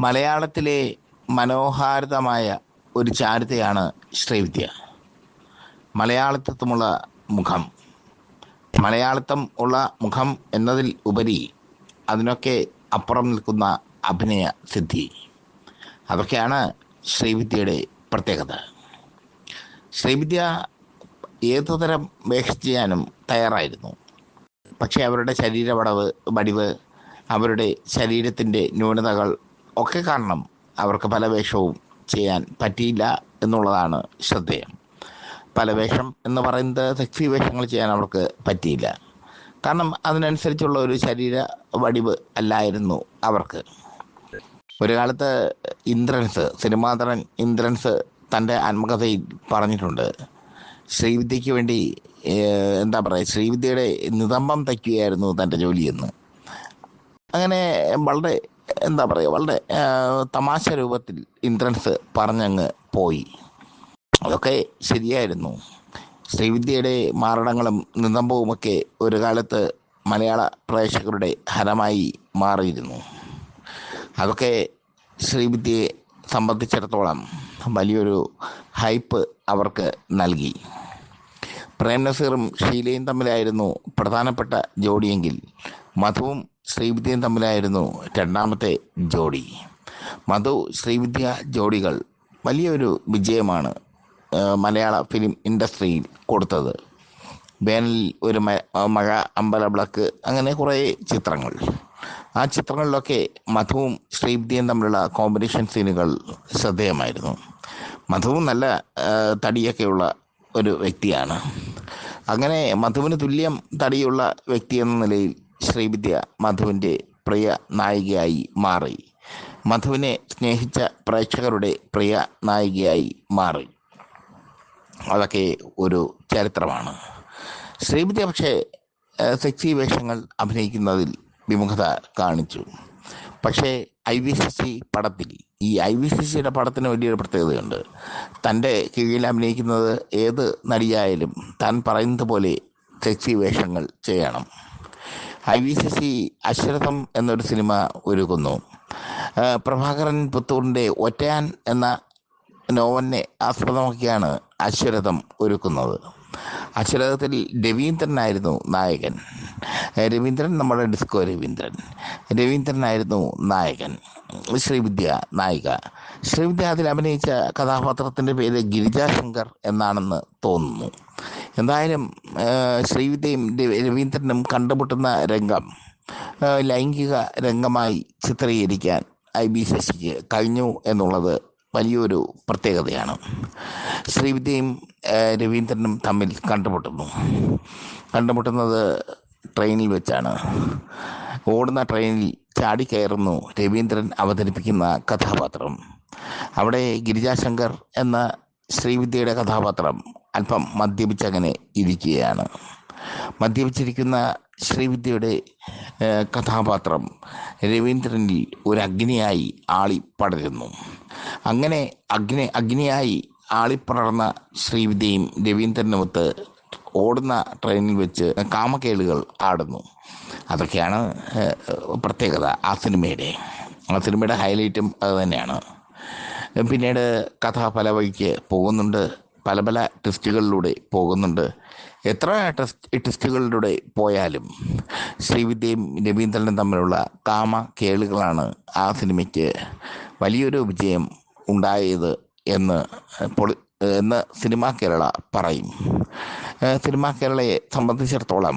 മലയാളത്തിലെ മനോഹാരിതമായ ഒരു ചാരിതയാണ് ശ്രീവിദ്യ. മലയാളിത്വമുള്ള മുഖം. മലയാളിത്തം ഉള്ള മുഖം എന്നതിൽ ഉപരി അതിനൊക്കെ അപ്പുറം നിൽക്കുന്ന അഭിനയ സിദ്ധി. അതൊക്കെയാണ് ശ്രീവിദ്യയുടെ പ്രത്യേകത. ശ്രീവിദ്യ ഏതുതരം വേഷം ചെയ്യാനും തയ്യാറായിരുന്നു. പക്ഷേ അവരുടെ ശരീരവടവ് വടിവ് അവരുടെ ശരീരത്തിന്റെ ന്യൂനതകൾ ഒക്കെ കാരണം അവർക്ക് പല വേഷവും ചെയ്യാൻ പറ്റിയില്ല എന്നുള്ളതാണ് ശ്രദ്ധേയം. പല വേഷം എന്ന് പറയുന്നത് സെക്സി വേഷങ്ങൾ ചെയ്യാൻ അവർക്ക് പറ്റിയില്ല. കാരണം അതിനനുസരിച്ചുള്ള ഒരു ശരീര വടിവ് അല്ലായിരുന്നു അവർക്ക്. ഒരു കാലത്ത് ഇന്ദ്രൻസ് സിനിമാതരൻ ഇന്ദ്രൻസ് തന്റെ ആത്മകഥയിൽ പറഞ്ഞിട്ടുണ്ട്. ശ്രീവിദ്യയ്ക്ക് വേണ്ടി എന്താ പറയുക ശ്രീവിദ്യയുടെ നിതംബം തയ്ക്കുകയായിരുന്നു തന്റെ ജോലിയെന്ന്. അങ്ങനെ വളരെ എന്താ പറയുക വളരെ തമാശ രൂപത്തിൽ ഇന്ദ്രൻസ് പറഞ്ഞങ്ങ് പോയി. അതൊക്കെ ശരിയായിരുന്നു. ശ്രീവിദ്യയുടെ മാരണങ്ങളും നിതമ്പവുമൊക്കെ ഒരു കാലത്ത് മലയാള പ്രേക്ഷകരുടെ ഹരമായി മാറിയിരുന്നു. അതൊക്കെ ശ്രീവിദ്യയെ സംബന്ധിച്ചിടത്തോളം വലിയൊരു ഹൈപ്പ് അവർക്ക് നൽകി. പ്രേം നസീറും ഷീലയും തമ്മിലായിരുന്നു പ്രധാനപ്പെട്ട ജോഡിയെങ്കിൽ മധുവും ശ്രീവിദ്യയും തമ്മിലായിരുന്നു രണ്ടാമത്തെ ജോഡി. മധു ശ്രീവിദ്യ ജോഡികൾ വലിയൊരു വിജയമാണ് മലയാള ഫിലിം ഇൻഡസ്ട്രിയിൽ കൊടുത്തത്. വേനലിൽ ഒരു മഴ അമ്പല അമ്പലവിളക്ക് അങ്ങനെ കുറേ ചിത്രങ്ങൾ. ആ ചിത്രങ്ങളിലൊക്കെ മധുവും ശ്രീവിദ്യയും തമ്മിലുള്ള കോമ്പറ്റീഷൻ സീനുകൾ ശ്രദ്ധേയമായിരുന്നു. മധുവും നല്ല തടിയൊക്കെയുള്ള ഒരു വ്യക്തിയാണ്. അങ്ങനെ മധുവിന് തുല്യം തടിയുള്ള വ്യക്തി എന്ന നിലയിൽ ശ്രീവിദ്യ മധുവിന്റെ പ്രിയ നായികയായി മാറി. മധുവിനെ സ്നേഹിച്ച പ്രേക്ഷകരുടെ പ്രിയ നായികയായി മാറി. അതൊക്കെ ഒരു ചരിത്രമാണ്. ശ്രീവിദ്യ പക്ഷേ സെക്സി വേഷങ്ങൾ അഭിനയിക്കുന്നതിൽ വിമുഖത കാണിച്ചു. പക്ഷേ ഐ വി സി സി പടത്തിൽ ഈ ഐ വി സി സിയുടെ പടത്തിന് വലിയൊരു പ്രത്യേകതയുണ്ട്. തന്റെ കീഴിൽ അഭിനയിക്കുന്നത് ഏത് നടിയായാലും താൻ പറയുന്നത് പോലെ സെക്സി വേഷങ്ങൾ ചെയ്യണം. I V Sasi Ashwaratham എന്നൊരു സിനിമ ഒരുക്കുന്നു. പ്രഭാകരൻ പുത്തൂറിന്റെ ഒറ്റയാൻ എന്ന നോവലിനെ ആസ്പദമാക്കിയാണ് അശ്വരഥം ഒരുക്കുന്നത്. അശ്വരഥത്തിൽ രവീന്ദ്രനായിരുന്നു നായകൻ. രവീന്ദ്രൻ നമ്മുടെ ഡിസ്കോ രവീന്ദ്രൻ. രവീന്ദ്രനായിരുന്നു നായകൻ. ശ്രീവിദ്യ നായിക. ശ്രീവിദ്യ അതിൽ അഭിനയിച്ച കഥാപാത്രത്തിന്റെ പേര് ഗിരിജാശങ്കർ എന്നാണെന്ന് തോന്നുന്നു. എന്തായാലും ശ്രീവിദ്യയും രവീന്ദ്രനും കണ്ടുമുട്ടുന്ന രംഗം ലൈംഗിക രംഗമായി ചിത്രീകരിക്കാൻ ഐ ബി ശശിക്ക് കഴിഞ്ഞു എന്നുള്ളത് വലിയൊരു പ്രത്യേകതയാണ്. ശ്രീവിദ്യയും രവീന്ദ്രനും തമ്മിൽ കണ്ടുമുട്ടുന്നു. കണ്ടുമുട്ടുന്നത് ട്രെയിനിൽ വെച്ചാണ്. ഓടുന്ന ട്രെയിനിൽ ചാടിക്കയറുന്നു രവീന്ദ്രൻ അവതരിപ്പിക്കുന്ന കഥാപാത്രം. അവിടെ ഗിരിജാശങ്കർ എന്ന ശ്രീവിദ്യയുടെ കഥാപാത്രം അല്പം മദ്യപിച്ചങ്ങനെ ഇരിക്കുകയാണ്. മദ്യപിച്ചിരിക്കുന്ന ശ്രീവിദ്യയുടെ കഥാപാത്രം രവീന്ദ്രനിൽ ഒരു അഗ്നിയായി ആളി പടരുന്നു അങ്ങനെ അഗ്നി അഗ്നിയായി ആളിപ്പടർന്ന ശ്രീവിദ്യയും രവീന്ദ്രനുമൊത്ത് ഓടുന്ന ട്രെയിനിൽ വെച്ച് കാമക്കേളുകൾ ആടുന്നു. അതൊക്കെയാണ് പ്രത്യേകത ആ സിനിമയുടെ. ആ സിനിമയുടെ ഹൈലൈറ്റും അത് തന്നെയാണ്. പിന്നീട് കഥ പല വഴിക്ക് പോകുന്നുണ്ട്. പല പല ടെസ്റ്റുകളിലൂടെ പോകുന്നുണ്ട്. എത്ര ടെസ്റ്റ് ടെസ്റ്റുകളിലൂടെ പോയാലും ശ്രീവിദ്യയും രവീന്ദ്രനും തമ്മിലുള്ള കാമ കേളുകളാണ് ആ സിനിമയ്ക്ക് വലിയൊരു വിജയം ഉണ്ടായത് എന്ന് പൊളി എന്ന് സിനിമാ കേരള പറയും. സിനിമാ കേരളയെ സംബന്ധിച്ചിടത്തോളം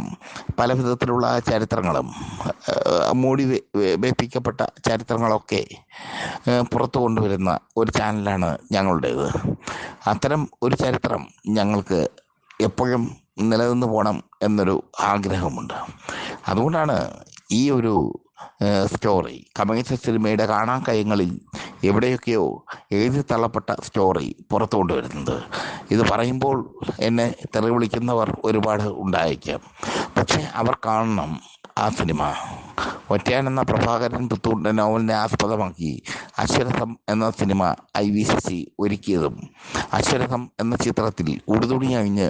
പല വിധത്തിലുള്ള ചരിത്രങ്ങളും മൂടി വേപ്പിക്കപ്പെട്ട ചരിത്രങ്ങളൊക്കെ പുറത്തു കൊണ്ടുവരുന്ന ഒരു ചാനലാണ് ഞങ്ങളുടേത്. അത്തരം ഒരു ചരിത്രം ഞങ്ങൾക്ക് എപ്പോഴും നിലനിന്ന് പോകണം എന്നൊരു ആഗ്രഹമുണ്ട്. അതുകൊണ്ടാണ് ഈ ഒരു സ്റ്റോറി കമ്മ്യൂണിസ്റ്റ് സിനിമയുടെ കാണാൻ കയങ്ങളിൽ എവിടെയൊക്കെയോ എഴുതി തള്ളപ്പെട്ട സ്റ്റോറി പുറത്തു കൊണ്ടുവരുന്നത്. ഇത് പറയുമ്പോൾ എന്നെ തെറി വിളിക്കുന്നവർ ഒരുപാട് ഉണ്ടായേക്കാം. പക്ഷേ അവർ കാണണം ആ സിനിമ. ഒറ്റയാൻ എന്ന പ്രഭാകരൻ പുത്തൂരിന്റെ നോവലിനെ ആസ്പദമാക്കി അശ്വരഥം എന്ന സിനിമ ഐ വി സി ഒരുക്കിയതും അശ്വരഥം എന്ന ചിത്രത്തിൽ ഉടുതുണി അഴിഞ്ഞ്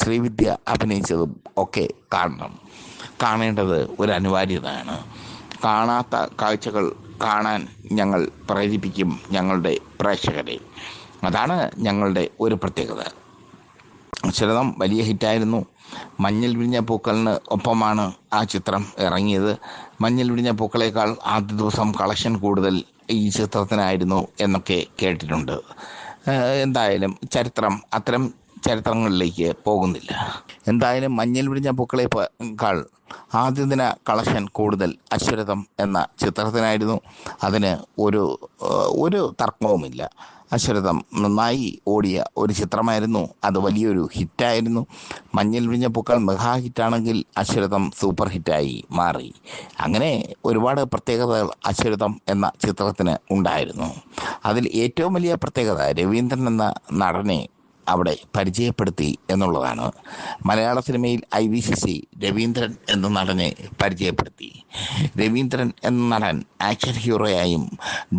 ശ്രീവിദ്യ അഭിനയിച്ചതും ഒക്കെ കാണണം. കാണേണ്ടത് ഒരു അനിവാര്യതയാണ്. കാണാത്ത കാഴ്ചകൾ കാണാൻ ഞങ്ങൾ പ്രേരിപ്പിക്കും ഞങ്ങളുടെ പ്രേക്ഷകരെ. അതാണ് ഞങ്ങളുടെ ഒരു പ്രത്യേകത. അക്ഷരതം വലിയ ഹിറ്റായിരുന്നു. മഞ്ഞൾ വിരിഞ്ഞ പൂക്കളിന് ഒപ്പമാണ് ആ ചിത്രം ഇറങ്ങിയത്. മഞ്ഞൾ വിരിഞ്ഞ പൂക്കളേക്കാൾ ആദ്യ ദിവസം കളക്ഷൻ കൂടുതൽ ഈ ചിത്രത്തിനായിരുന്നു എന്നൊക്കെ കേട്ടിട്ടുണ്ട്. എന്തായാലും ചരിത്രം അത്തരം ചരിത്രങ്ങളിലേക്ക് പോകുന്നില്ല. എന്തായാലും മഞ്ഞൾ വിരിഞ്ഞ പൂക്കളേക്കാൾ ആദ്യ ദിന കളക്ഷൻ കൂടുതൽ അശ്വരഥം എന്ന ചിത്രത്തിനായിരുന്നു. അതിന് ഒരു ഒരു തർക്കവുമില്ല. അശ്വരഥം നന്നായി ഓടിയ ഒരു ചിത്രമായിരുന്നു. അത് വലിയൊരു ഹിറ്റായിരുന്നു. മഞ്ഞൾ വിഴിഞ്ഞ പൂക്കൾ മെഗാ ഹിറ്റാണെങ്കിൽ അശ്വരഥം സൂപ്പർ ഹിറ്റായി മാറി. അങ്ങനെ ഒരുപാട് പ്രത്യേകതകൾ അശ്വരഥം എന്ന ചിത്രത്തിന് ഉണ്ടായിരുന്നു. അതിൽ ഏറ്റവും വലിയ പ്രത്യേകത രവീന്ദ്രൻ എന്ന നടനെ അവിടെ പരിചയപ്പെടുത്തി എന്നുള്ളതാണ്. മലയാള സിനിമയിൽ I V Sasi Raveendran എന്ന നടനെ പരിചയപ്പെടുത്തി. രവീന്ദ്രൻ എന്ന നടൻ ആക്ഷൻ ഹീറോയായും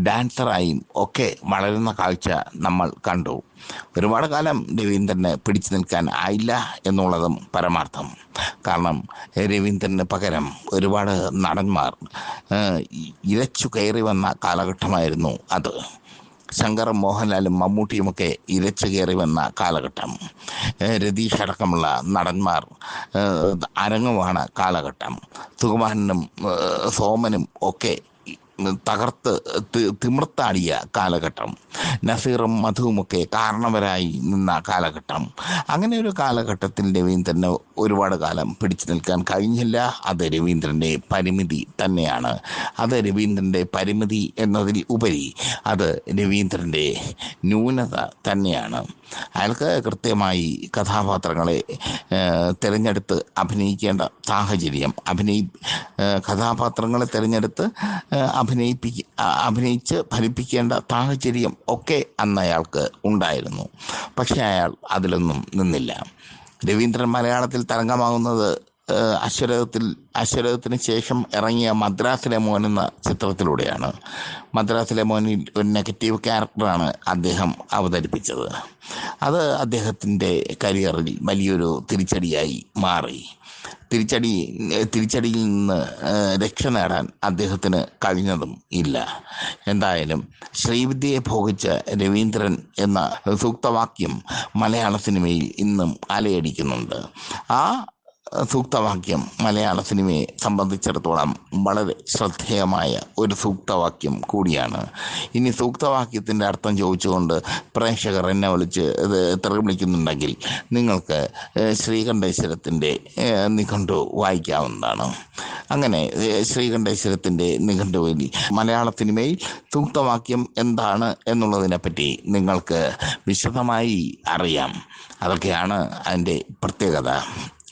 ഡാൻസറായും ഒക്കെ വളരുന്ന കാഴ്ച നമ്മൾ കണ്ടു. ഒരുപാട് കാലം രവീന്ദ്രനെ പിടിച്ചു നിൽക്കാൻ ആയില്ല എന്നുള്ളതും പരമാർത്ഥം. കാരണം രവീന്ദ്രന് പകരം ഒരുപാട് നടന്മാർ ഇരച്ചു കയറി വന്ന കാലഘട്ടമായിരുന്നു അത്. ശങ്കറും മോഹൻലാലും മമ്മൂട്ടിയുമൊക്കെ ഇരച്ചു കയറി വന്ന കാലഘട്ടം. രതീഷ് അടക്കമുള്ള നടന്മാർ അരങ്ങുമാണ് കാലഘട്ടം. സുകുമാരനും സോമനും ഒക്കെ തകർത്ത് തിമിർത്താടിയ കാലഘട്ടം. നസീറും മധുവുമൊക്കെ കാരണവരായി നിന്ന കാലഘട്ടം. അങ്ങനെ ഒരു കാലഘട്ടത്തിൽ രവീന്ദ്രന് ഒരുപാട് കാലം പിടിച്ചു നിൽക്കാൻ കഴിഞ്ഞില്ല. അത് രവീന്ദ്രന്റെ പരിമിതി തന്നെയാണ്. അത് രവീന്ദ്രന്റെ പരിമിതി എന്നതിൽ ഉപരി അത് രവീന്ദ്രന്റെ ന്യൂനത തന്നെയാണ്. അയാൾക്ക് കൃത്യമായി കഥാപാത്രങ്ങളെ തിരഞ്ഞെടുത്ത് അഭിനയിക്കേണ്ട സാഹചര്യം അഭിനയി കഥാപാത്രങ്ങളെ തിരഞ്ഞെടുത്ത് ഏഹ്, അഭിനയിപ്പിക്ക അ- അഭിനയിച്ച് ഫലിപ്പിക്കേണ്ട സാഹചര്യം ഒക്കെ അന്ന് അയാൾക്ക് ഉണ്ടായിരുന്നു. പക്ഷേ അയാൾ അതിലൊന്നും നിന്നില്ല. രവീന്ദ്രൻ മലയാളത്തിൽ തരംഗമാകുന്നത് അശ്വരഥത്തിൽ അശ്വരഥത്തിന് ശേഷം ഇറങ്ങിയ മദ്രാസിലെ മോൻ എന്ന ചിത്രത്തിലൂടെയാണ്. മദ്രാസിലെ മോനിൽ ഒരു നെഗറ്റീവ് ക്യാരക്ടറാണ് അദ്ദേഹം അവതരിപ്പിച്ചത്. അത് അദ്ദേഹത്തിന്റെ കരിയറിൽ വലിയൊരു തിരിച്ചടിയായി മാറി. തിരിച്ചടി തിരിച്ചടിയിൽ നിന്ന് രക്ഷ നേടാൻ അദ്ദേഹത്തിന് കഴിഞ്ഞതും ഇല്ല. എന്തായാലും ശ്രീവിദ്യയെ ഭോഗിച്ച രവീന്ദ്രൻ എന്ന സൂക്തവാക്യം മലയാള സിനിമയിൽ ഇന്നും അലയടിക്കുന്നുണ്ട്. ആ സൂക്തവാക്യം മലയാള സിനിമയെ സംബന്ധിച്ചിടത്തോളം വളരെ ശ്രദ്ധേയമായ ഒരു സൂക്തവാക്യം കൂടിയാണ്. ഇനി സൂക്തവാക്യത്തിന്റെ അർത്ഥം ചോദിച്ചുകൊണ്ട് പ്രേക്ഷകർ എന്നെ വിളിച്ച് ഇത് തെറി വിളിക്കുന്നുണ്ടെങ്കിൽ നിങ്ങൾക്ക് ശ്രീകണ്ഠേശ്വരത്തിന്റെ നിഘണ്ടു വായിക്കാവുന്നതാണ്. അങ്ങനെ ശ്രീകണ്ഠേശ്വരത്തിന്റെ നിഘണ്ടുവിൽ മലയാള സിനിമയിൽ സൂക്തവാക്യം എന്താണ് എന്നുള്ളതിനെപ്പറ്റി നിങ്ങൾക്ക് വിശദമായി അറിയാം. അതൊക്കെയാണ് അതിന്റെ പ്രത്യേകത.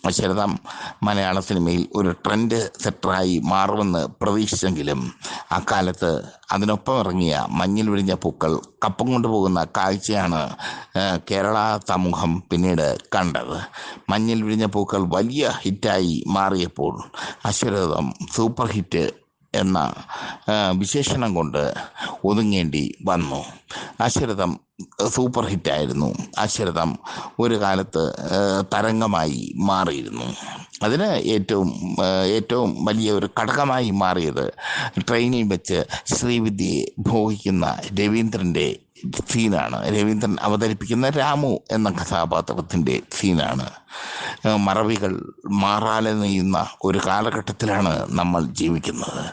അക്ഷരതം മലയാള സിനിമയിൽ ഒരു ട്രെൻഡ് സെറ്ററായി മാറുമെന്ന് പ്രതീക്ഷിച്ചെങ്കിലും അക്കാലത്ത് അതിനൊപ്പം ഇറങ്ങിയ മഞ്ഞിൽ വിരിഞ്ഞ പൂക്കൾ കപ്പം കൊണ്ടുപോകുന്ന കാഴ്ചയാണ് കേരള സമൂഹം പിന്നീട് കണ്ടത്. മഞ്ഞിൽ വിരിഞ്ഞ പൂക്കൾ വലിയ ഹിറ്റായി മാറിയപ്പോൾ അശ്വരഥം സൂപ്പർ ഹിറ്റ് എന്ന വിശേഷണം കൊണ്ട് ഒതുങ്ങേണ്ടി വന്നു. അശ്വരഥം സൂപ്പർ ഹിറ്റായിരുന്നു അശ്വരഥം ഒരു കാലത്ത് തരംഗമായി മാറിയിരുന്നു. അതിന് ഏറ്റവും ഏറ്റവും വലിയ ഒരു ഘടകമായി മാറിയത് ട്രെയിനിൽ വെച്ച് ശ്രീവിദ്യയെ ഭോഗിക്കുന്ന രവീന്ദ്രന്റെ സീനാണ്. രവീന്ദ്രൻ അവതരിപ്പിക്കുന്ന രാമു എന്ന കഥാപാത്രത്തിന്റെ സീനാണ്. മറവികൾ മാറാലെ നെയ്യുന്ന ഒരു കാലഘട്ടത്തിലാണ് നമ്മൾ ജീവിക്കുന്നത്.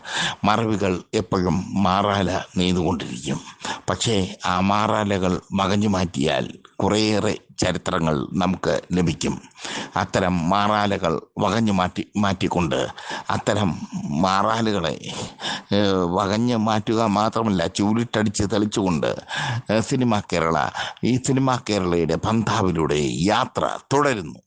മറവികൾ എപ്പോഴും മാറാല നെയ്തുകൊണ്ടിരിക്കും. പക്ഷേ ആ മാറാലകൾ മകഞ്ഞു മാറ്റിയാൽ കുറേയേറെ ചരിത്രങ്ങൾ നമുക്ക് ലഭിക്കും. അത്തരം മാറാലകൾ വകഞ്ഞു മാറ്റി മാറ്റിക്കൊണ്ട് അത്തരം മാറാലുകളെ വകഞ്ഞ് മാറ്റുക മാത്രമല്ല ചൂലിട്ടടിച്ച് തെളിച്ചുകൊണ്ട് സിനിമ കേരള ഈ സിനിമ കേരളയുടെ പന്താവിലൂടെ യാത്ര തുടരുന്നു.